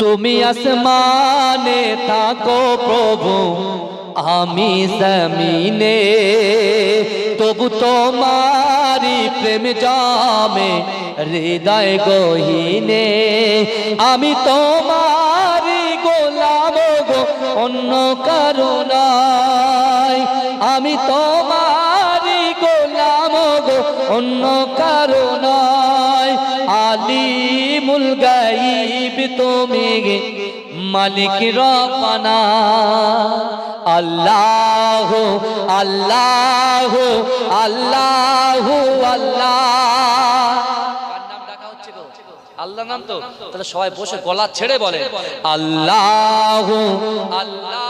তুমি আসমানে থাকো প্রভু আমি জমিনে। তবু তোমারি প্রেম জামে হৃদয় গহিনে। আমি তোমারি গোলাম গো অন্য কারণায় আমি তোমারি গোলাম গো অন্য কারণায় আলিমুল গাইব তুমি মালিক রপানা আল্লাহ আল্লাহ আল্লাহ আল্লাহ। আল্লাহ নাম তো? তাহলে সবাই বসে গলা ছেড়ে বলে আল্লাহ আল্লাহ।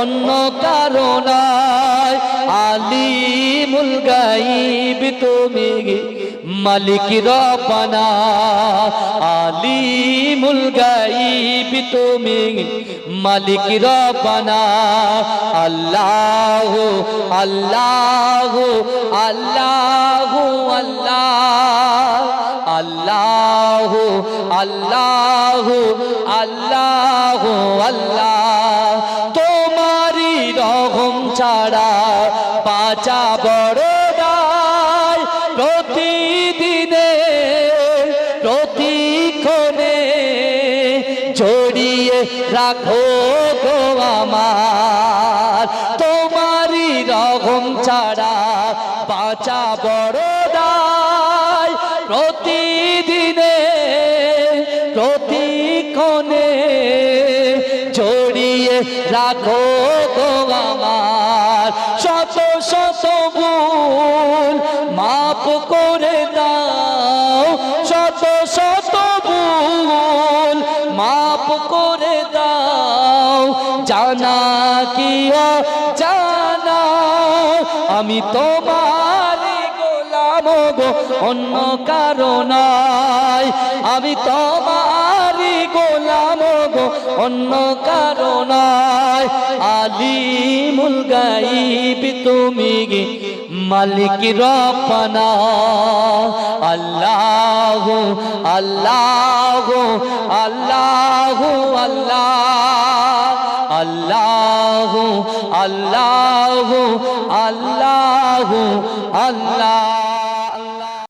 অন্য কারণাই আলিমুল গাইব তুমি মালিক রব্বানা আলিমুল গাইব তুমি মালিক রব্বানা আল্লাহ আল্লাহ আল্লাহ আল্লাহ। আল্লাহ আল্লাহ আল্লাহ আল্লাহ। ছাড়া বাঁচা বড় দায়। প্রতিদিনে, প্রতিক্ষণে জড়িয়ে রাখো গো আমার। তোমারি রহম ছাড়া বাঁচা বড় রাখো গো আমার। শত শত ভুল মাপ করে দাও। শত শত ভুল মাপ করে দাও। জানা কি জানা আমি তোমার গোলাম গো, অন্য কারণাই আমি তোমারি গোলাম গো, অন্য কারণাই আলিমুল গাইব তুমি মালিক রপনা আল্লাহ আল্লাহ আল্লাহ আল্লাহ। আল্লাহ আল্লাহ আল্লাহ আল্লাহ।